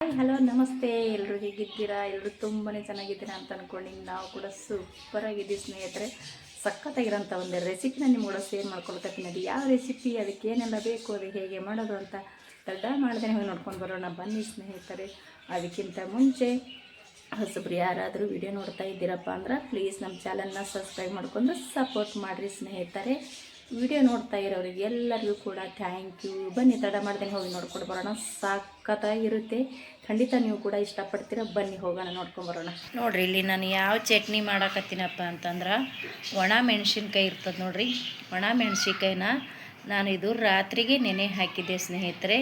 Hi hello ನಮಸ್ತೆ. ಎಲ್ಲರೂ ಹೇಗಿದ್ದೀರಾ? ಎಲ್ಲರೂ ತುಂಬಾ ಚೆನ್ನಾಗಿದ್ದೀರಾ ಅಂತ ಅಂದ್ಕೊಂಡಿನಿ ನಾವು ಕೂಡ ಸೂಪರ್ ಆಗಿದ್ದೀವಿ ಸ್ನೇಹಿತರೆ. ಸಖತ್ತಾಗಿರೋಂಥ ಒಂದು ರೆಸಿಪಿನ ನಿಮ್ಮ ಕೂಡ ಶೇರ್ ಮಾಡ್ಕೊಳ್ತೀನಿ. ಅದು ಯಾವ ರೆಸಿಪಿ ಅದಕ್ಕೆ ಏನೆಲ್ಲ ಬೇಕು, ಅದು ಹೇಗೆ ಮಾಡೋದು ಅಂತ ತಡ ಮಾಡ್ದೇ ಹೋಗಿ ನೋಡ್ಕೊಂಡು ಬರೋಣ. ಬನ್ನಿ ಸ್ನೇಹಿತರೆ. ಅದಕ್ಕಿಂತ ಮುಂಚೆ ಹೊಸಬ್ರು ಯಾರಾದರೂ ವಿಡಿಯೋ ನೋಡ್ತಾ ಇದ್ದೀರಪ್ಪ ಅಂದ್ರೆ ಪ್ಲೀಸ್ ನಮ್ಮ ಚಾನಲ್ನ ಸಬ್ಸ್ಕ್ರೈಬ್ ಮಾಡ್ಕೊಂಡು ಸಪೋರ್ಟ್ ಮಾಡಿರಿ ಸ್ನೇಹಿತರೆ. ವಿಡಿಯೋ ನೋಡ್ತಾ ಇರೋರಿಗೆ ಎಲ್ಲರಿಗೂ ಕೂಡ ಥ್ಯಾಂಕ್ ಯು ಬನ್ನಿ ತಡ ಮಾಡ್ದೇನೆ ಹೋಗಿ ನೋಡ್ಕೊಂಡು ಬರೋಣ. ಸಾಕತ್ತಾಗಿರುತ್ತೆ. ಖಂಡಿತ ನೀವು ಕೂಡ ಇಷ್ಟಪಡ್ತೀರ, ಬನ್ನಿ ಹೋಗೋಣ, ನೋಡ್ಕೊಂಡು ಬರೋಣ. ನೋಡಿರಿ, ಇಲ್ಲಿ ನಾನು ಯಾವ ಚಟ್ನಿ ಮಾಡಕತ್ತೀನಪ್ಪ ಅಂತಂದ್ರೆ, ಒಣ ಮೆಣಸಿನ್ಕಾಯಿ ಇರ್ತದೆ ನೋಡಿರಿ. ಒಣ ಮೆಣಸಿನ್ಕಾಯಿನ ನಾನು ಇದು ರಾತ್ರಿಗೆ ನೆನೆ ಹಾಕಿದ್ದೆ ಸ್ನೇಹಿತರೆ.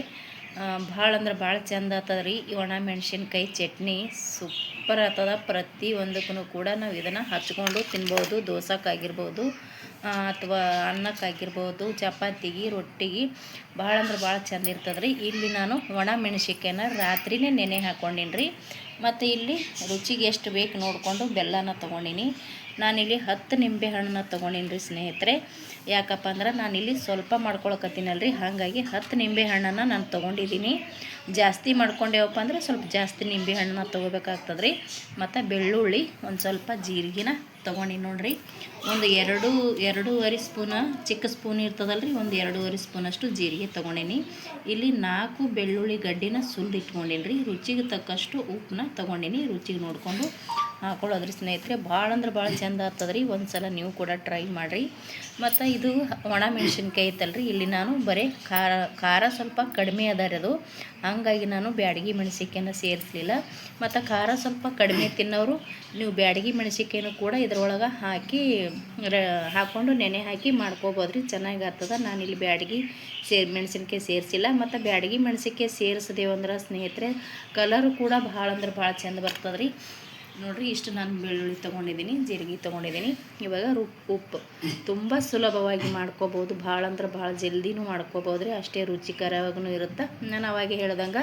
ಭಾಳ ಅಂದ್ರೆ ಭಾಳ ಚಂದ ಆಗ್ತದ ರೀ ಈ ಒಣ ಮೆಣಸಿನ್ಕಾಯಿ ಚಟ್ನಿ. ಸೂಪರ್ ಆಗ್ತದ ಪ್ರತಿ ಒಂದಕ್ಕೂ ಕೂಡ ನಾವು ಇದನ್ನು ಹಚ್ಕೊಂಡು ತಿನ್ಬೋದು ದೋಸಕ್ಕಾಗಿರ್ಬೋದು ಅಥವಾ ಅನ್ನಕ್ಕಾಗಿರ್ಬೋದು, ಚಪಾತಿಗೆ, ರೊಟ್ಟಿಗೆ, ಭಾಳ ಅಂದ್ರೆ ಭಾಳ ಚಂದ ರೀ ಇಲ್ಲಿ ನಾನು ಒಣ ಮೆಣಸಿನ್ಕಾಯಿನ ರಾತ್ರಿನೇ ನೆನೆ ಹಾಕ್ಕೊಂಡಿನಿ ರೀ ಮತ್ತು ಇಲ್ಲಿ ರುಚಿಗೆ ಎಷ್ಟು ಬೇಕು ನೋಡಿಕೊಂಡು ಬೆಲ್ಲನ ತೊಗೊಂಡಿನಿ. ನಾನಿಲ್ಲಿ ಹತ್ತು ನಿಂಬೆ ಹಣ್ಣನ್ನ ತೊಗೊಂಡಿನಿ ರೀ ಸ್ನೇಹಿತರೆ. ಯಾಕಪ್ಪ ಅಂದ್ರೆ ನಾನಿಲ್ಲಿ ಸ್ವಲ್ಪ ಮಾಡ್ಕೊಳಕತ್ತೀನಲ್ರಿ. ಹಾಗಾಗಿ ಹತ್ತು ನಿಂಬೆ ಹಣ್ಣನ್ನು ನಾನು ತೊಗೊಂಡಿದ್ದೀನಿ. ಜಾಸ್ತಿ ಮಾಡ್ಕೊಂಡೇವಪ್ಪ ಅಂದ್ರೆ ಸ್ವಲ್ಪ ಜಾಸ್ತಿ ನಿಂಬೆ ಹಣ್ಣನ್ನ ತೊಗೋಬೇಕಾಗ್ತದೆ ರೀ ಮತ್ತು ಬೆಳ್ಳುಳ್ಳಿ ಒಂದು ಸ್ವಲ್ಪ ಜೀರಿಗೆನ ತೊಗೊಂಡಿ ನೋಡ್ರಿ. ಒಂದು ಎರಡು, ಎರಡೂವರೆ ಸ್ಪೂನ, ಚಿಕ್ಕ ಸ್ಪೂನ್ ಇರ್ತದಲ್ರಿ. ಒಂದು ಎರಡೂವರೆ ಸ್ಪೂನಷ್ಟು ಜೀರಿಗೆ ತೊಗೊಂಡೀನಿ. ಇಲ್ಲಿ ನಾಲ್ಕು ಬೆಳ್ಳುಳ್ಳಿ ಗಡ್ಡಿನ ಸುಲಿದಿಟ್ಕೊಂಡಿನಿ ರೀ ರುಚಿಗೆ ತಕ್ಕಷ್ಟು ಉಪ್ಪನ್ನ ತೊಗೊಂಡಿನಿ. ರುಚಿಗೆ ನೋಡಿಕೊಂಡು ಹಾಕೊಳ್ಳೋದ್ರಿ ಸ್ನೇಹಿತರೆ, ಭಾಳ ಅಂದ್ರೆ ಭಾಳ ಚಂದ ಆಗ್ತದ್ರಿ. ಒಂದು ಸಲ ನೀವು ಕೂಡ ಟ್ರೈ ಮಾಡಿರಿ. ಮತ್ತು ಇದು ಒಣ ಮೆಣಸಿನ್ಕಾಯಿ ಐತಲ್ರಿ. ಇಲ್ಲಿ ನಾನು ಬರೀ ಖಾರ ಖಾರ ಸ್ವಲ್ಪ ಕಡಿಮೆ ಅದ ರೀ ಅದು. ಹಂಗಾಗಿ ನಾನು ಬ್ಯಾಡಗಿ ಮೆಣಸಿಕಾಯನ್ನು ಸೇರಿಸಲಿಲ್ಲ. ಮತ್ತು ಖಾರ ಸ್ವಲ್ಪ ಕಡಿಮೆ ತಿನ್ನೋರು, ನೀವು ಬ್ಯಾಡಗಿ ಮೆಣಸಿಕಾಯನ್ನು ಕೂಡ ಇದ್ರೊಳಗೆ ಹಾಕಿ ಹಾಕ್ಕೊಂಡು ನೆನೆ ಹಾಕಿ ಮಾಡ್ಕೋಬೋದ್ರಿ. ಚೆನ್ನಾಗಿ ಆಗ್ತದೆ. ನಾನಿಲ್ಲಿ ಬ್ಯಾಡಗಿ ಸೇರಿ ಮೆಣಸಿನ್ಕಾಯಿ ಸೇರಿಸಿಲ್ಲ. ಮತ್ತು ಬ್ಯಾಡಗಿ ಮೆಣಸಿನ್ಕಾಯಿ ಸೇರಿಸಿದೇವಂದ್ರೆ ಸ್ನೇಹಿತರೆ ಕಲರು ಕೂಡ ಭಾಳ ಅಂದ್ರೆ ಭಾಳ ಚಂದ ಬರ್ತದ್ರಿ. ನೋಡಿರಿ, ಇಷ್ಟು ನಾನು ಬೆಳ್ಳುಳ್ಳಿ ತೊಗೊಂಡಿದ್ದೀನಿ ಜೀರಿಗೆ ತೊಗೊಂಡಿದ್ದೀನಿ ಇವಾಗ ಉಪ್ಪು. ತುಂಬ ಸುಲಭವಾಗಿ ಮಾಡ್ಕೋಬೋದು. ಭಾಳ ಅಂದ್ರೆ ಭಾಳ ಜಲ್ದಿನೂ ಮಾಡ್ಕೋಬೋದು ರೀ ಅಷ್ಟೇ ರುಚಿಕರವಾಗೂ ಇರುತ್ತೆ. ನಾನು ಅವಾಗೆ ಹೇಳ್ದಂಗೆ,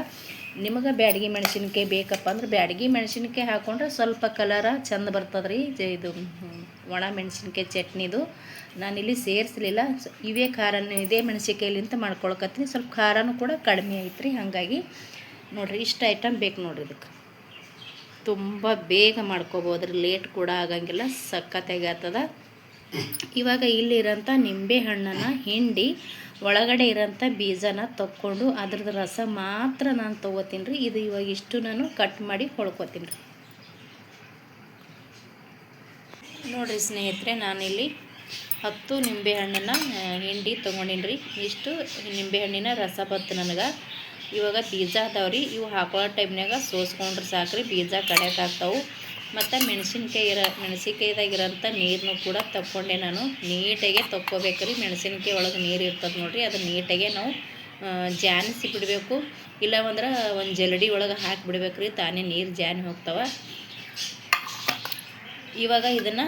ನಿಮಗೆ ಬ್ಯಾಡಗಿ ಮೆಣಸಿನ್ಕಾಯಿ ಬೇಕಪ್ಪ ಅಂದ್ರೆ ಬ್ಯಾಡಗಿ ಮೆಣಸಿನ್ಕಾಯಿ ಹಾಕ್ಕೊಂಡ್ರೆ ಸ್ವಲ್ಪ ಕಲರ ಚಂದ ಬರ್ತದ್ರಿ. ಇದು, ಒಣ ಮೆಣಸಿನ್ಕಾಯಿ ಚಟ್ನಿದು. ನಾನಿಲ್ಲಿ ಸೇರಿಸಲಿಲ್ಲ. ಇವೇ ಖಾರನ, ಇದೇ ಮೆಣಸಿನ್ಕಾಯಿಲಿಂತ ಮಾಡ್ಕೊಳಕತ್ತೀನಿ. ಸ್ವಲ್ಪ ಖಾರನೂ ಕೂಡ ಕಡಿಮೆ ಐತ್ರಿ. ಹಾಗಾಗಿ ನೋಡಿರಿ, ಇಷ್ಟು ಐಟಮ್ ಬೇಕು ನೋಡಿರಿ ಇದಕ್ಕೆ ತುಂಬ ಬೇಗ ಮಾಡ್ಕೋಬೋದ್ರಿ ಲೇಟ್ ಕೂಡ ಆಗಂಗಿಲ್ಲ ಸಖತ್ತಾಗಿ ಆಗ್ತದ. ಇವಾಗ ಇಲ್ಲಿರೋಂಥ ನಿಂಬೆ ಹಣ್ಣನ್ನು ಹಿಂಡಿ ಒಳಗಡೆ ಇರೋಂಥ ಬೀಜನ ತಕ್ಕೊಂಡು ಅದ್ರದ್ದು ರಸ ಮಾತ್ರ ನಾನು ತೊಗೋತೀನಿ ರೀ. ಇದು ಇವಾಗ ಇಷ್ಟು ನಾನು ಕಟ್ ಮಾಡಿ ಕೊಳ್ಕೊತೀನಿ ರೀ. ನೋಡಿರಿ ಸ್ನೇಹಿತರೆ, ನಾನಿಲ್ಲಿ ಹತ್ತು ನಿಂಬೆ ಹಣ್ಣನ್ನು ಹಿಂಡಿ ತೊಗೊಂಡಿನಿ ರೀ. ಇಷ್ಟು ನಿಂಬೆಹಣ್ಣಿನ ರಸ ಬತ್ತು ನನಗೆ. ಇವಾಗ ಬೀಜ ರೀ ಇವು ಹಾಕೊಳ್ಳೋ ಟೈಮ್ನಾಗ ಸೋಸ್ಕೊಂಡ್ರೆ ಸಾಕ್ರಿ ಬೀಜ ಕಡೆಯಕ್ಕೆ ಆಗ್ತಾವೆ. ಮತ್ತು ಮೆಣಸಿನ್ಕಾಯಿ ಇರೋ ಮೆಣಸಿನ್ಕಾಯ್ದಾಗಿರೋಂಥ ನೀರನ್ನು ಕೂಡ ತಕ್ಕೊಂಡೆ ನಾನು. ನೀಟಾಗೆ ತಕ್ಕೋಬೇಕ್ರಿ. ಮೆಣಸಿನ್ಕಾಯಿ ಒಳಗೆ ನೀರು ಇರ್ತದೆ ನೋಡಿರಿ. ಅದು ನೀಟಾಗೆ ನಾವು ಜಾನಿಸಿ ಬಿಡಬೇಕು. ಇಲ್ಲವಂದ್ರೆ ಒಂದು ಜಲಡಿ ಒಳಗೆ ಹಾಕಿ ಬಿಡ್ಬೇಕ್ರಿ. ತಾನೇ ನೀರು ಜಾನಿ ಹೋಗ್ತಾವೆ. ಇವಾಗ ಇದನ್ನು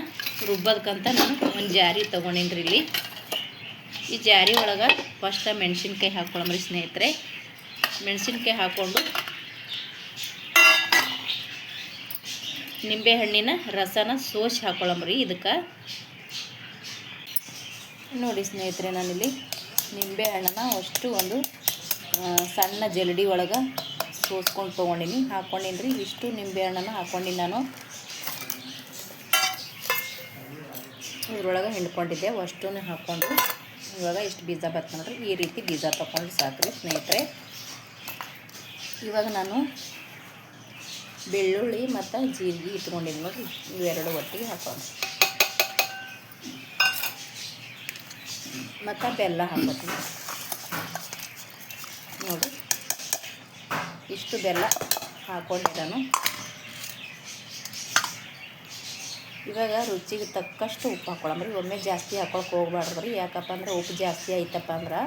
ರುಬ್ಬೋದಕ್ಕಂತ ನಾನು ಒಂದು ಜಾರಿ ತೊಗೊಂಡಿನಿ ಇಲ್ಲಿ. ಈ ಜಾರಿ ಒಳಗೆ ಫಸ್ಟ್ ಮೆಣಸಿನ್ಕಾಯಿ ಹಾಕ್ಕೊಳಮ್ರಿ ಸ್ನೇಹಿತರೆ. ಮೆಣಸಿನ್ಕಾಯಿ ಹಾಕ್ಕೊಂಡು ನಿಂಬೆಹಣ್ಣಿನ ರಸನ ಸೋಸಿ ಹಾಕ್ಕೊಳ್ಳಂಬ್ರಿ ಇದಕ್ಕೆ. ನೋಡಿ ಸ್ನೇಹಿತರೆ, ನಾನಿಲ್ಲಿ ನಿಂಬೆಹಣ್ಣನ್ನು ಅಷ್ಟು ಒಂದು ಸಣ್ಣ ಜಲಡಿ ಒಳಗೆ ಸೋಸ್ಕೊಂಡು ತೊಗೊಂಡಿನಿ. ಹಾಕ್ಕೊಂಡಿನಿ ರೀ, ಇಷ್ಟು ನಿಂಬೆಹಣ್ಣನ್ನು ಹಾಕ್ಕೊಂಡಿನಿ ನಾನು. ಇದ್ರೊಳಗೆ ಹಿಂಡ್ಕೊಂಡಿದ್ದೆ ಅಷ್ಟೂ ಹಾಕ್ಕೊಂಡು ಇವಾಗ ಇಷ್ಟು ಬೀಜ ಬರ್ತಾನೆ ಈ ರೀತಿ ಬೀಜ ತೊಗೊಂಡು ಸಾಕ್ರಿ ಸ್ನೇಹಿತರೆ. ಇವಾಗ ನಾನು ಬೆಳ್ಳುಳ್ಳಿ ಮತ್ತು ಜೀರಿಗೆ ಇಟ್ಕೊಂಡಿದ್ದೀನಿ ನೋಡಿರಿ. ಇವೆರಡು ಒಟ್ಟಿಗೆ ಹಾಕೋಣ. ಮತ್ತು ಬೆಲ್ಲ ಹಾಕೋತೀನಿ. ನೋಡಿ. ಇಷ್ಟು ಬೆಲ್ಲ ಹಾಕೊಂಡಿದ್ದಾನು. ಇವಾಗ ರುಚಿಗೆ ತಕ್ಕಷ್ಟು ಉಪ್ಪು ಹಾಕ್ಕೊಳಂಬ್ರಿ ಒಮ್ಮೆ ಜಾಸ್ತಿ ಹಾಕೊಳಕ್ಕೆ ಹೋಗ್ಬಾರ್ದು ರೀ ಯಾಕಪ್ಪ ಅಂದ್ರೆ ಉಪ್ಪು ಜಾಸ್ತಿ ಆಯ್ತಪ್ಪ ಅಂದ್ರೆ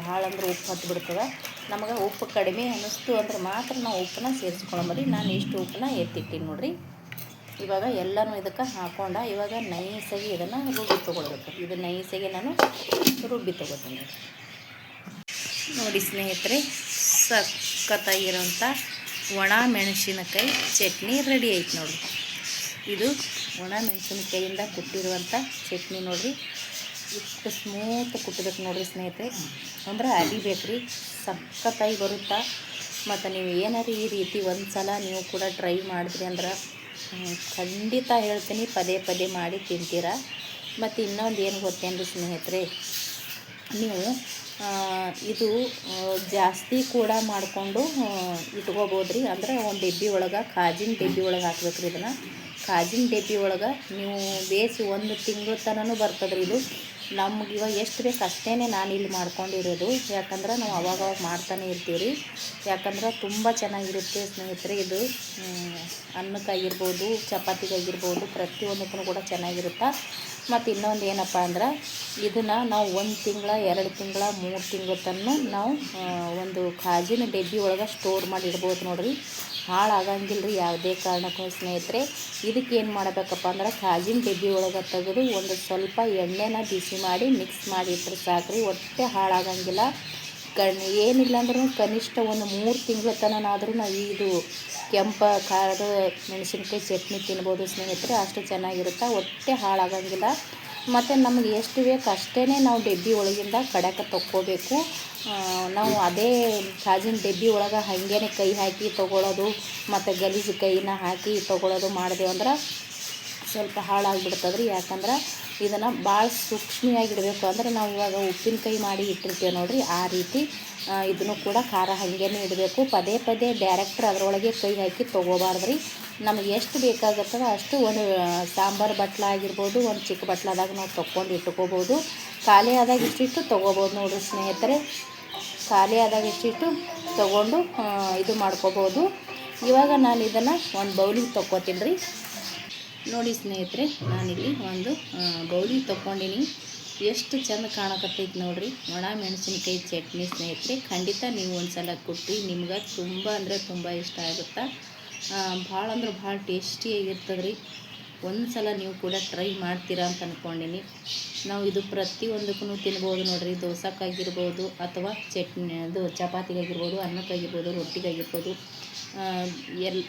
ಭಾಳ ಅಂದ್ರೆ ಉಪ್ಪು ಹತ್ತು ಬಿಡ್ತದೆ ನಮಗೆ ಉಪ್ಪು ಕಡಿಮೆ ಅನ್ನಿಸ್ತು ಅಂದ್ರೆ ಮಾತ್ರ ನಾವು ಉಪ್ಪನ್ನ ಸೇರಿಸ್ಕೊಳಂಬರಿ ನಾನು ಇಷ್ಟು ಉಪ್ಪನ್ನ ಎತ್ತಿಟ್ಟಿನಿ ನೋಡಿರಿ. ಇವಾಗ ಎಲ್ಲನೂ ಇದಕ್ಕೆ ಹಾಕೊಂಡ, ಇವಾಗ ನೈಸಾಗಿ ಇದನ್ನು ರುಬ್ಬಿ ತೊಗೊಳ್ಬೇಕು. ಇದು ನೈಸಾಗಿ ನಾನು ರುಬ್ಬಿ ತೊಗೋತೀನಿ ನೋಡಿ ಸ್ನೇಹಿತರೆ ಸಖತ್ತಾಗಿರೋಂಥ ಒಣ ಮೆಣಸಿನಕಾಯಿ ಚಟ್ನಿ ರೆಡಿ ಆಯ್ತು ನೋಡಿ ಇದು ಒಣ ಮೆಣಸಿನಕಾಯಿಂದ ಕುಟ್ಟಿರುವಂಥ ಚಟ್ನಿ ನೋಡಿರಿ. ಇಷ್ಟು ಸ್ಮೂತ್ ಕುಟ್ಟಬೇಕು ನೋಡಿರಿ ಸ್ನೇಹಿತರೆ. ಅಂದ್ರೆ ಅರಿಬೇಕು ರೀ ಸಖತ್ತಾಗಿ ಬರುತ್ತಾ? ಮತ್ತು ನೀವು ಏನಾರು ಈ ರೀತಿ ಒಂದು ಸಲ ನೀವು ಕೂಡ ಟ್ರೈ ಮಾಡಿದ್ರಿ ಅಂದ್ರೆ ಖಂಡಿತ ಹೇಳ್ತೀನಿ, ಪದೇ ಪದೇ ಮಾಡಿ ತಿಂತೀರ? ಮತ್ತು ಇನ್ನೊಂದು ಏನು ಗೊತ್ತೇನ್ರಿ ಸ್ನೇಹಿತರೆ, ನೀವು ಇದು ಜಾಸ್ತಿ ಕೂಡ ಮಾಡಿಕೊಂಡು ಇಟ್ಕೋಬೋದು ರೀ ಅಂದ್ರೆ ಒಂದು ಡಬ್ಬಿ ಒಳಗೆ ಕಾಜಿನ ಡಬ್ಬಿ ಒಳಗೆ ಹಾಕ್ಬೇಕು ರೀ ಇದನ್ನು. ಕಾಜಿನ ಡಬ್ಬಿ ಒಳಗೆ ನೀವು ಬೇಯಿಸಿ ಒಂದು ತಿಂಗಳ ತನಕ ಬರ್ತದ್ರಿ ಇದು. ನಮ್ಗೆ ಇವಾಗ ಎಷ್ಟು ಬೇಕು ಅಷ್ಟೇ ನಾನು ಇಲ್ಲಿ ಮಾಡ್ಕೊಂಡಿರೋದು. ಯಾಕಂದ್ರೆ ನಾವು ಅವಾಗವಾಗ ಅವಾಗ ಮಾಡ್ತಾನೆ ಇರ್ತೀವಿ ಯಾಕಂದ್ರೆ ತುಂಬ ಚೆನ್ನಾಗಿರುತ್ತೆ ಸ್ನೇಹಿತರೆ ಇದು. ಅನ್ನಕ್ಕಾಗಿರ್ಬೋದು, ಚಪಾತಿಗಾಗಿರ್ಬೋದು, ಪ್ರತಿಯೊಂದಕ್ಕೂ ಕೂಡ ಚೆನ್ನಾಗಿರುತ್ತೆ? ಮತ್ತು ಇನ್ನೊಂದು ಏನಪ್ಪ ಅಂದ್ರೆ, ಇದನ್ನು ನಾವು ಒಂದು ತಿಂಗಳ, ಎರಡು ತಿಂಗಳ, ಮೂರು ತಿಂಗಳ ತನಕ ನಾವು ಒಂದು ಕಾಜಿನ ಡಬ್ಬಿ ಒಳಗೆ ಸ್ಟೋರ್ ಮಾಡಿ ಇಡ್ಬೋದು ನೋಡ್ರಿ. ಹಾಳಾಗಂಗಿಲ್ಲ ರೀ ಯಾವುದೇ ಕಾರಣಕ್ಕೂ ಸ್ನೇಹಿತರೆ. ಇದಕ್ಕೆ ಏನು ಮಾಡಬೇಕಪ್ಪ ಅಂದ್ರೆ ಕಾಜಿನ ಡಬ್ಬಿ ಒಳಗೆ ತೆಗೆದು ಒಂದು ಸ್ವಲ್ಪ ಎಣ್ಣೆನ ಬಿಸಿ ಮಾಡಿ ಮಿಕ್ಸ್ ಮಾಡಿ ಇಟ್ಟರೆ ರೀ ಒಟ್ಟೆ ಹಾಳಾಗಂಗಿಲ್ಲ. ಕಣ್ ಏನಿಲ್ಲ ಅಂದ್ರೂ ಕನಿಷ್ಠ ಒಂದು ಮೂರು ತಿಂಗಳ ತನನಾದರೂ ನಾವು ಇದು ಕೆಂಪ, ಖಾರದ ಮೆಣಸಿನ್ಕಾಯಿ ಚಟ್ನಿ ತಿನ್ಬೋದು ಸ್ನೇಹಿತರೆ. ಅಷ್ಟು ಚೆನ್ನಾಗಿರುತ್ತೆ? ಒಟ್ಟೆ ಹಾಳಾಗಂಗಿಲ್ಲ. ಮತ್ತು ನಮಗೆ ಎಷ್ಟು ಬೇಕು ಅಷ್ಟೇ ನಾವು ಡಬ್ಬಿ ಒಳಗಿಂದ ಕಡಕ ತಕ್ಕೋಬೇಕು. ನಾವು ಅದೇ ಗಾಜಿನ ಡಬ್ಬಿ ಒಳಗೆ ಹಾಗೇನೆ ಕೈ ಹಾಕಿ ತೊಗೊಳೋದು, ಮತ್ತು ಗಲೀಜು ಕೈನ ಹಾಕಿ ತೊಗೊಳೋದು ಮಾಡಿದೆವು ಅಂದ್ರೆ ಸ್ವಲ್ಪ ಹಾಳಾಗಿಬಿಡ್ತದ್ರಿ. ಯಾಕಂದ್ರೆ ಇದನ್ನು ಭಾಳ ಸೂಕ್ಷ್ಮಿಯಾಗಿಡಬೇಕು. ಅಂದ್ರೆ ನಾವು ಇವಾಗ ಉಪ್ಪಿನಕಾಯಿ ಮಾಡಿ ಇಟ್ಟಿರ್ತೀವಿ ನೋಡಿರಿ. ಆ ರೀತಿ ಇದನ್ನು ಕೂಡ ಖಾರ ಹಾಗೇನೆ ಇಡಬೇಕು. ಪದೇ ಪದೇ ಡೈರೆಕ್ಟ್ರ್ ಅದರೊಳಗೆ ಕೈ ಹಾಕಿ ತೊಗೋಬಾರ್ದ್ರಿ. ನಮಗೆ ಎಷ್ಟು ಬೇಕಾಗುತ್ತದೋ ಅಷ್ಟು ಒಂದು ಸಾಂಬಾರು ಬಟ್ಲ ಆಗಿರ್ಬೋದು, ಒಂದು ಚಿಕ್ಕ ಬಟ್ಲಾದಾಗ ನಾವು ತೊಗೊಂಡು ಇಟ್ಕೋಬೋದು. ಖಾಲಿ ಆದಾಗ ಇಷ್ಟಿಟ್ಟು ತೊಗೋಬೋದು ನೋಡಿರಿ ಸ್ನೇಹಿತರೆ. ಖಾಲಿ ಆದಾಗ ಇಷ್ಟಿಟ್ಟು ತೊಗೊಂಡು ಇದು ಮಾಡ್ಕೋಬೋದು. ಇವಾಗ ನಾನು ಇದನ್ನು ಒಂದು ಬೌಲಿಗೆ ತೊಗೋತೀನಿ ರೀ ನೋಡಿ ಸ್ನೇಹಿತರೆ, ನಾನಿಲ್ಲಿ ಒಂದು ಗೌಳಿ ತೊಗೊಂಡಿನಿ ಎಷ್ಟು ಚಂದ ಕಾಣಕತ್ತೈತೆ ನೋಡ್ರಿ. ಒಣ ಮೆಣಸಿನ್ಕಾಯಿ ಚಟ್ನಿ ಸ್ನೇಹಿತರೆ, ಖಂಡಿತ ನೀವು ಒಂದು ಸಲ ಕೊಟ್ಟು ನಿಮ್ಗೆ ತುಂಬ ಅಂದರೆ ತುಂಬ ಇಷ್ಟ ಆಗುತ್ತೆ? ಭಾಳ ಅಂದ್ರೆ ಭಾಳ ಟೇಸ್ಟಿಯಾಗಿರ್ತದೆ ರೀ ಒಂದು ಸಲ ನೀವು ಕೂಡ ಟ್ರೈ ಮಾಡ್ತೀರಾ ಅಂತ ಅಂದ್ಕೊಂಡಿನಿ ನಾವು ಇದು ಪ್ರತಿಯೊಂದಕ್ಕೂ ತಿನ್ಬೋದು ನೋಡ್ರಿ. ದೋಸಕ್ಕಾಗಿರ್ಬೋದು ಅಥವಾ ಚಟ್ನಿ, ಅದು ಚಪಾತಿಗಾಗಿರ್ಬೋದು, ಅನ್ನಕ್ಕಾಗಿರ್ಬೋದು, ರೊಟ್ಟಿಗಾಗಿರ್ಬೋದು. ಎಲ್ಲ ಎಲ್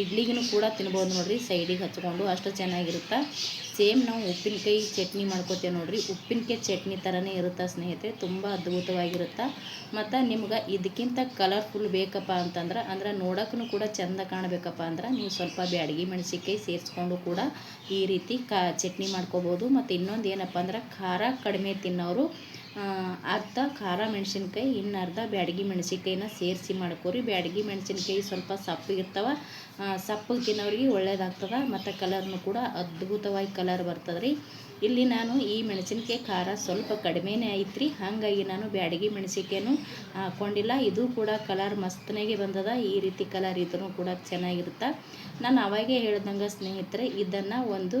ಇಡ್ಲಿಗೂ ಕೂಡ ತಿನ್ಬೋದು ನೋಡಿರಿ, ಸೈಡಿಗೆ ಹಚ್ಕೊಂಡು ಅಷ್ಟು ಚೆನ್ನಾಗಿರುತ್ತೆ? ಸೇಮ್ ನಾವು ಉಪ್ಪಿನಕಾಯಿ ಚಟ್ನಿ ಮಾಡ್ಕೋತೇವೆ ನೋಡಿರಿ, ಉಪ್ಪಿನಕಾಯಿ ಚಟ್ನಿ ಥರನೇ ಇರುತ್ತೆ ಸ್ನೇಹಿತರೆ? ತುಂಬ ಅದ್ಭುತವಾಗಿರುತ್ತೆ? ಮತ್ತು ನಿಮ್ಗೆ ಇದಕ್ಕಿಂತ ಕಲರ್ಫುಲ್ ಬೇಕಪ್ಪ ಅಂತಂದ್ರೆ, ಅಂದ್ರೆ ನೋಡೋಕ್ಕೂ ಕೂಡ ಚೆಂದ ಕಾಣಬೇಕಪ್ಪ ಅಂದ್ರೆ, ನೀವು ಸ್ವಲ್ಪ ಬ್ಯಾಡಗಿ ಮೆಣಸಿನ್ಕಾಯಿ ಸೇರಿಸ್ಕೊಂಡು ಕೂಡ ಈ ರೀತಿ ಕಾ ಚಟ್ನಿ ಮಾಡ್ಕೋಬೋದು. ಮತ್ತು ಇನ್ನೊಂದು ಏನಪ್ಪ ಅಂದ್ರೆ, ಖಾರ ಕಡಿಮೆ ತಿನ್ನೋರು ಅರ್ಧ ಖಾರ ಮೆಣಸಿನ್ಕಾಯಿ ಇನ್ನು ಅರ್ಧ ಬ್ಯಾಡಗಿ ಮೆಣಸಿನ್ಕಾಯಿನ ಸೇರಿಸಿ ಮಾಡ್ಕೋರಿ. ಬ್ಯಾಡಗಿ ಮೆಣಸಿನ್ಕಾಯಿ ಸ್ವಲ್ಪ ಸಪ್ಪಗಿರ್ತಾವ ಸಪ್ಪಗೆ ತಿನ್ನೋರಿಗೆ ಒಳ್ಳೇದಾಗ್ತದೆ, ಮತ್ತು ಕಲರ್ನು ಕೂಡ ಅದ್ಭುತವಾಗಿ ಕಲರ್ ಬರ್ತದೆ ರೀ ಇಲ್ಲಿ ನಾನು ಈ ಮೆಣಸಿನ್ಕಾಯಿ ಖಾರ ಸ್ವಲ್ಪ ಕಡಿಮೆನೇ ಐತ್ರಿ, ಹಾಗಾಗಿ ನಾನು ಬ್ಯಾಡಗಿ ಮೆಣಸಿನ್ಕಾಯಿನೂ ಹಾಕ್ಕೊಂಡಿಲ್ಲ ಇದು ಕೂಡ ಕಲರ್ ಮಸ್ತನಾಗೆ ಬಂದದ, ಈ ರೀತಿ ಕಲರ್ ಇದ್ರೂ ಕೂಡ ಚೆನ್ನಾಗಿರುತ್ತೆ. ನಾನು ಅವಾಗೇ ಹೇಳ್ದಂಗೆ ಸ್ನೇಹಿತರೆ, ಇದನ್ನು ಒಂದು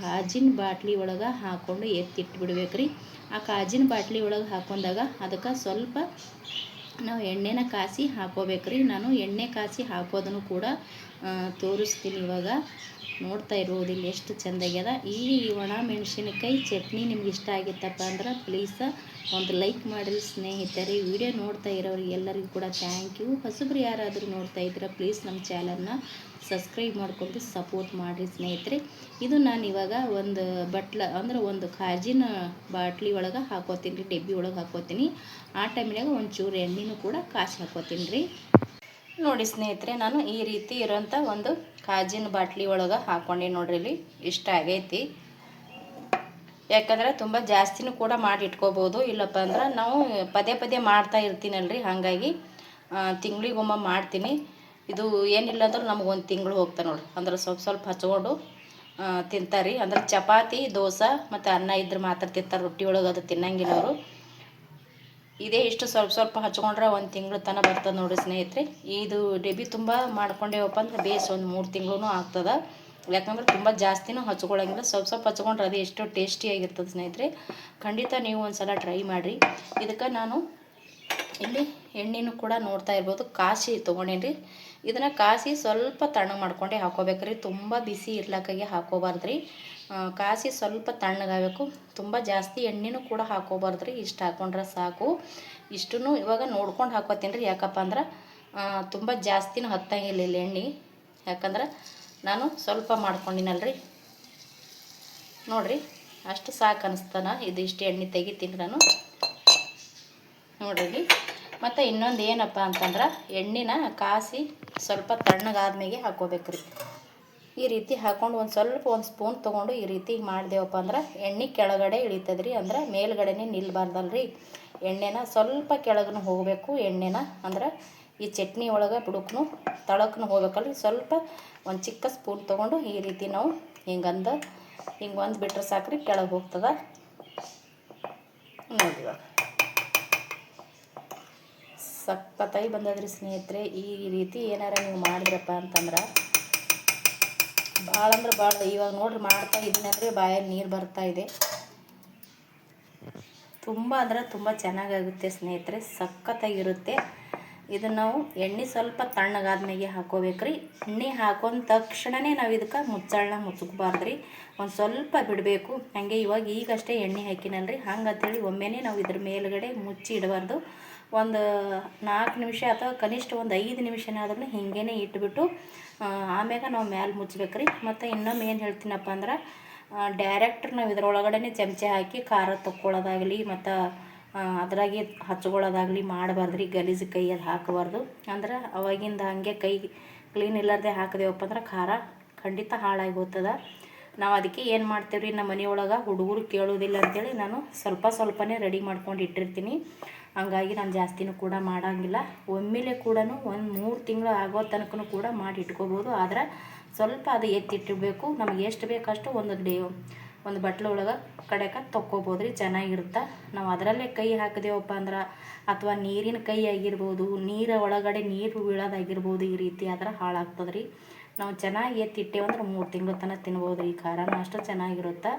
ಕಾಜಿನ ಬಾಟ್ಲಿ ಒಳಗೆ ಹಾಕ್ಕೊಂಡು ಎತ್ತಿಟ್ಬಿಡ್ಬೇಕು ರೀ ಆ ಕಾಜಿನ ಬಾಟ್ಲಿ ಒಳಗೆ ಹಾಕೊಂಡಾಗ ಅದಕ್ಕೆ ಸ್ವಲ್ಪ ನಾವು ಎಣ್ಣೆನ ಕಾಸಿ ಹಾಕೋಬೇಕ್ರಿ ನಾನು ಎಣ್ಣೆ ಕಾಸಿ ಹಾಕೋದನ್ನು ಕೂಡ ತೋರಿಸ್ತೀನಿ ಇವಾಗ. ನೋಡ್ತಾ ಇರ್ಬೋದು ಇಲ್ಲಿ ಎಷ್ಟು ಚೆಂದಾಗ್ಯದ ಈ ಒಣ ಮೆಣಸಿನಕಾಯಿ ಚಟ್ನಿ ನಿಮ್ಗೆ ಇಷ್ಟ ಆಗಿತ್ತಪ್ಪ ಅಂದ್ರೆ ಪ್ಲೀಸ್ ಒಂದು ಲೈಕ್ ಮಾಡಿರಿ ಸ್ನೇಹಿತರೆ. ವಿಡಿಯೋ ನೋಡ್ತಾ ಇರೋರಿಗೆ ಎಲ್ಲರಿಗೂ ಕೂಡ ಥ್ಯಾಂಕ್ ಯು ಹೊಸಬ್ರು ಯಾರಾದರೂ ನೋಡ್ತಾ ಇದ್ದೀರಾ ಪ್ಲೀಸ್ ನಮ್ಮ ಚಾನಲ್ನ ಸಬ್ಸ್ಕ್ರೈಬ್ ಮಾಡ್ಕೊಂಡು ಸಪೋರ್ಟ್ ಮಾಡಿರಿ ಸ್ನೇಹಿತರೆ. ಇದು ನಾನು ಇವಾಗ ಒಂದು ಬಟ್ಲ, ಅಂದ್ರೆ ಒಂದು ಕಾಜಿನ ಬಾಟ್ಲಿ ಒಳಗೆ ಹಾಕೋತೀನಿ ರೀ, ಡಬ್ಬಿ ಒಳಗೆ ಹಾಕೋತೀನಿ. ಆ ಟೈಮ್ನಾಗ ಒಂಚೂರು ಎಣ್ಣೆನೂ ಕೂಡ ಕಾಸು ಹಾಕೋತೀನಿ ರೀ. ನೋಡಿ ಸ್ನೇಹಿತರೆ, ನಾನು ಈ ರೀತಿ ಇರೋಂಥ ಒಂದು ಕಾಜಿನ ಬಾಟ್ಲಿ ಒಳಗೆ ಹಾಕ್ಕೊಂಡೆ ನೋಡ್ರಿ ಇಲ್ಲಿ. ಇಷ್ಟ ಆಗೈತಿ. ಯಾಕಂದ್ರೆ ತುಂಬ ಜಾಸ್ತಿನೂ ಕೂಡ ಮಾಡಿ ಇಟ್ಕೋಬೋದು ಇಲ್ಲಪ್ಪ ಅಂದ್ರೆ ನಾವು ಪದೇ ಪದೇ ಮಾಡ್ತಾ ಇರ್ತೀನಲ್ರಿ. ಹಾಗಾಗಿ ತಿಂಗಳಿಗೊಮ್ಮೆ ಮಾಡ್ತೀನಿ. ಇದು ಏನಿಲ್ಲ ಅಂದ್ರೆ ನಮ್ಗೆ ಒಂದು ತಿಂಗಳು ಹೋಗ್ತಾ ನೋಡ್ರಿ. ಅಂದ್ರೆ ಸ್ವಲ್ಪ ಸ್ವಲ್ಪ ಹಚ್ಕೊಂಡು ತಿಂತಾರೆ ಅಂದ್ರೆ ಚಪಾತಿ, ದೋಸೆ ಮತ್ತು ಅನ್ನ ಇದ್ರೆ ಮಾತ್ರ ತಿಂತಾರೆ ರೊಟ್ಟಿ ಒಳಗೆ ಅದು ತಿನ್ನಂಗಿಲ್ಲ ಅವರು ಇದೇ ಇಷ್ಟು ಸ್ವಲ್ಪ ಸ್ವಲ್ಪ ಹಚ್ಕೊಂಡ್ರೆ ಒಂದು ತಿಂಗಳು ತನಕ ಬರ್ತದೆ ನೋಡಿ ಸ್ನೇಹಿತರೆ. ಇದು ಡೆಬಿ ತುಂಬ ಮಾಡ್ಕೊಂಡೇವಪ್ಪ ಅಂದ್ರೆ ಬೇಸ್ ಒಂದು ಮೂರು ತಿಂಗಳು ಆಗ್ತದೆ. ಯಾಕಂದ್ರೆ ತುಂಬ ಜಾಸ್ತಿನೂ ಹಚ್ಕೊಳ್ಳೋಂಗಿಲ್ಲ. ಸ್ವಲ್ಪ ಸ್ವಲ್ಪ ಹಚ್ಕೊಂಡ್ರೆ ಅದು ಎಷ್ಟು ಟೇಸ್ಟಿಯಾಗಿರ್ತದೆ ಸ್ನೇಹಿತರೆ. ಖಂಡಿತ ನೀವು ಒಂದು ಸಲ ಟ್ರೈ ಮಾಡಿರಿ. ಇದಕ್ಕೆ ನಾನು ಇಲ್ಲಿ ಎಣ್ಣೆನೂ ಕೂಡ ನೋಡ್ತಾ ಇರ್ಬೋದು. ಕಾಸಿ ತೊಗೊಂಡೇನಿ. ಇದನ್ನು ಕಾಸಿ ಸ್ವಲ್ಪ ತಣ್ಣಗೆ ಮಾಡ್ಕೊಂಡೆ ಹಾಕೋಬೇಕ್ರಿ. ತುಂಬ ಬಿಸಿ ಇರ್ಲಕ್ಕಾಗಿ ಹಾಕೋಬಾರ್ದ್ರಿ. ಕಾಸಿ ಸ್ವಲ್ಪ ತಣ್ಣಗಾಗಬೇಕು. ತುಂಬ ಜಾಸ್ತಿ ಎಣ್ಣೆನೂ ಕೂಡ ಹಾಕೋಬಾರ್ದ್ರಿ. ಇಷ್ಟು ಹಾಕೊಂಡ್ರೆ ಸಾಕು. ಇಷ್ಟೂ ಇವಾಗ ನೋಡ್ಕೊಂಡು ಹಾಕೋತೀನಿ ರೀ ಯಾಕಪ್ಪ ಅಂದ್ರೆ ತುಂಬ ಜಾಸ್ತಿನೂ ಹತ್ತಂಗಿಲ್ಲ ಇಲ್ಲಿ ಎಣ್ಣೆ. ಯಾಕಂದ್ರೆ ನಾನು ಸ್ವಲ್ಪ ಮಾಡ್ಕೊಂಡಿನಲ್ರಿ. ನೋಡ್ರಿ, ಅಷ್ಟು ಸಾಕು ಅನಿಸ್ತಾನ ಇದು ಇಷ್ಟು ಎಣ್ಣೆ ತೆಗಿತೀನಿ ನಾನು. ನೋಡ್ರಿ ಮತ್ತು ಇನ್ನೊಂದು ಏನಪ್ಪ ಅಂತಂದ್ರೆ, ಎಣ್ಣೆನ ಕಾಸಿ ಸ್ವಲ್ಪ ತಣ್ಣಗಾದ್ಮೇಲೆ ಹಾಕೋಬೇಕ್ರಿ. ಈ ರೀತಿ ಹಾಕೊಂಡು ಒಂದು ಸ್ವಲ್ಪ ಒಂದು ಸ್ಪೂನ್ ತೊಗೊಂಡು ಈ ರೀತಿ ಮಾಡಿದೆವಪ್ಪ ಅಂದ್ರೆ, ಎಣ್ಣೆ ಕೆಳಗಡೆ ಇಳಿತದ್ರಿ ಅಂದ್ರೆ ಮೇಲ್ಗಡೆನೇ ನಿಲ್ಬಾರ್ದಲ್ರಿ. ಎಣ್ಣೆನ ಸ್ವಲ್ಪ ಕೆಳಗೂ ಹೋಗಬೇಕು, ಎಣ್ಣೆನ ಅಂದ್ರೆ ಈ ಚಟ್ನಿ ಒಳಗೆ ಬಿಡುಕ್ನು ತಳಕ್ನು ಹೋಗ್ಬೇಕಲ್ರಿ. ಸ್ವಲ್ಪ ಒಂದು ಚಿಕ್ಕ ಸ್ಪೂನ್ ತೊಗೊಂಡು ಈ ರೀತಿ ನಾವು ಹಿಂಗಂದು ಹಿಂಗೆ ಒಂದು ಬಿಟ್ರೆ ಸಾಕ್ರಿ, ಕೆಳಗೆ ಹೋಗ್ತದೆ. ನೋಡಿ ಸಖತ್ತಾಗಿ ಬಂದದ್ರಿ ಸ್ನೇಹಿತರೆ, ಈ ರೀತಿ ಏನಾರ ನೀವು ಮಾಡಿದ್ರಪ್ಪ ಅಂತಂದ್ರೆ ಭಾಳ ಅಂದ್ರೆ ಭಾಳ ಇವಾಗ ನೋಡ್ರಿ ಮಾಡ್ತಾ ಅಂದರೆ ಬಾಯಲ್ಲಿ ನೀರು ಬರ್ತಾ ಇದೆ. ತುಂಬ ಅಂದ್ರೆ ತುಂಬ ಚೆನ್ನಾಗಾಗುತ್ತೆ ಸ್ನೇಹಿತರೆ, ಸಖತ್ತಾಗಿರುತ್ತೆ. ಇದನ್ನು ನಾವು ಎಣ್ಣೆ ಸ್ವಲ್ಪ ತಣ್ಣಗಾದ ಮ್ಯಾಗೆ ಹಾಕೋಬೇಕು ರೀ ಎಣ್ಣೆ ಹಾಕೊಂಡ ತಕ್ಷಣನೇ ನಾವು ಇದಕ್ಕೆ ಮುಚ್ಚಳನ ಮುಚ್ಚಬಾರ್ದ್ರಿ ಒಂದು ಸ್ವಲ್ಪ ಬಿಡಬೇಕು. ಹಾಗೆ ಇವಾಗ ಈಗಷ್ಟೇ ಎಣ್ಣೆ ಹಾಕಿನಲ್ರಿ. ಹಂಗಂತೇಳಿ ಒಮ್ಮೆನೇ ನಾವು ಇದ್ರ ಮೇಲುಗಡೆ ಮುಚ್ಚಿ ಇಡಬಾರ್ದು. ಒಂದು ನಾಲ್ಕು ನಿಮಿಷ ಅಥವಾ ಕನಿಷ್ಠ ಒಂದು ಐದು ನಿಮಿಷನಾದ್ರೂ ಹಿಂಗೇ ಇಟ್ಬಿಟ್ಟು ಆಮ್ಯಾಗ ನಾವು ಮ್ಯಾಲೆ ಮುಚ್ಚಬೇಕ್ರಿ. ಮತ್ತು ಇನ್ನೊಮ್ಮೆ ಏನು ಹೇಳ್ತೀನಪ್ಪ ಅಂದ್ರೆ ಡೈರೆಕ್ಟ್ ನಾವು ಇದರೊಳಗಡೆ ಚಮಚೆ ಹಾಕಿ ಖಾರ ತಕ್ಕೊಳ್ಳೋದಾಗಲಿ ಮತ್ತು ಅದ್ರಾಗೆ ಹಚ್ಕೊಳ್ಳೋದಾಗಲಿ ಮಾಡಬಾರ್ದ್ರಿ, ಗಲೀಜು ಕೈ ಅದು ಹಾಕಬಾರ್ದು. ಅಂದ್ರೆ ಅವಾಗಿಂದ ಹಾಗೆ ಕೈ ಕ್ಲೀನ್ ಇಲ್ಲಾರ್ದೆ ಹಾಕಿದೆವಪ್ಪ ಅಂದ್ರೆ ಖಾರ ಖಂಡಿತ ಹಾಳಾಗಿ ಹೋಗ್ತದ ನಾವು ಅದಕ್ಕೆ ಏನು ಮಾಡ್ತೇವೆ ರೀ ನಮ್ಮ ಮನೆಯೊಳಗೆ ಹುಡುಗರು ಕೇಳೋದಿಲ್ಲ ಅಂತೇಳಿ ನಾನು ಸ್ವಲ್ಪ ಸ್ವಲ್ಪನೇ ರೆಡಿ ಮಾಡ್ಕೊಂಡು ಇಟ್ಟಿರ್ತೀನಿ. ಹಂಗಾಗಿ ನಾನು ಜಾಸ್ತಿನೂ ಕೂಡ ಮಾಡೋಂಗಿಲ್ಲ. ಒಮ್ಮೆಲೆ ಕೂಡ ಒಂದು ಮೂರು ತಿಂಗಳು ಆಗೋ ತನಕ ಕೂಡ ಮಾಡಿ ಇಟ್ಕೋಬೋದು. ಆದ್ರೆ ಸ್ವಲ್ಪ ಅದು ಎತ್ತಿಟ್ಟಿರಬೇಕು. ನಮಗೆ ಎಷ್ಟು ಬೇಕಷ್ಟು ಒಂದು ಡೇ ಒಂದು ಬಟ್ಲು ಒಳಗೆ ಕಡೆಕ ತೊಕ್ಕೋಬೋದು ರೀ ಚೆನ್ನಾಗಿರುತ್ತೆ? ನಾವು ಅದರಲ್ಲೇ ಕೈ ಹಾಕಿದೆವಪ್ಪ ಅಂದ್ರೆ, ಅಥವಾ ನೀರಿನ ಕೈ ಆಗಿರ್ಬೋದು, ನೀರ ಒಳಗಡೆ ನೀರು ಬೀಳೋದಾಗಿರ್ಬೋದು, ಈ ರೀತಿ ಆದ್ರೆ ಹಾಳಾಗ್ತದೆ ರೀ ನಾವು ಚೆನ್ನಾಗಿ ಎತ್ತಿಟ್ಟೇವಂದ್ರೆ ಮೂರು ತಿಂಗಳ ತನಕ ತಿನ್ಬೋದು ಈ ಖಾರನ, ಅಷ್ಟು ಚೆನ್ನಾಗಿರುತ್ತೆ?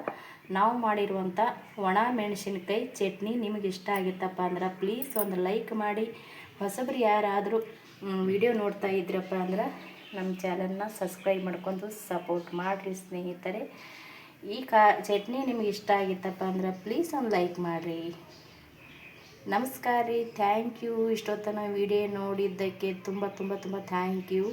ನಾವು ಮಾಡಿರುವಂಥ ಒಣ ಮೆಣಸಿನ್ಕಾಯಿ ಚಟ್ನಿ ನಿಮಗೆ ಇಷ್ಟ ಆಗಿತ್ತಪ್ಪ ಅಂದ್ರೆ ಪ್ಲೀಸ್ ಒಂದು ಲೈಕ್ ಮಾಡಿ. ಹೊಸಬ್ರು ಯಾರಾದರೂ ವಿಡಿಯೋ ನೋಡ್ತಾ ಇದ್ರಪ್ಪ ಅಂದ್ರೆ ನಮ್ಮ ಚಾನಲ್ನ ಸಬ್ಸ್ಕ್ರೈಬ್ ಮಾಡ್ಕೊಂಡು ಸಪೋರ್ಟ್ ಮಾಡಿರಿ ಸ್ನೇಹಿತರೆ. ಈ ಕಾ ಚಟ್ನಿ ನಿಮ್ಗೆ ಇಷ್ಟ ಆಗಿತ್ತಪ್ಪ ಅಂದ್ರೆ ಪ್ಲೀಸ್ ಒಂದು ಲೈಕ್ ಮಾಡಿರಿ. ನಮಸ್ಕಾರ ರೀ. ಥ್ಯಾಂಕ್ ಯು ಇಷ್ಟೊತ್ತನ ವಿಡಿಯೋ ನೋಡಿದ್ದಕ್ಕೆ ತುಂಬ ತುಂಬ ತುಂಬ ಥ್ಯಾಂಕ್ ಯು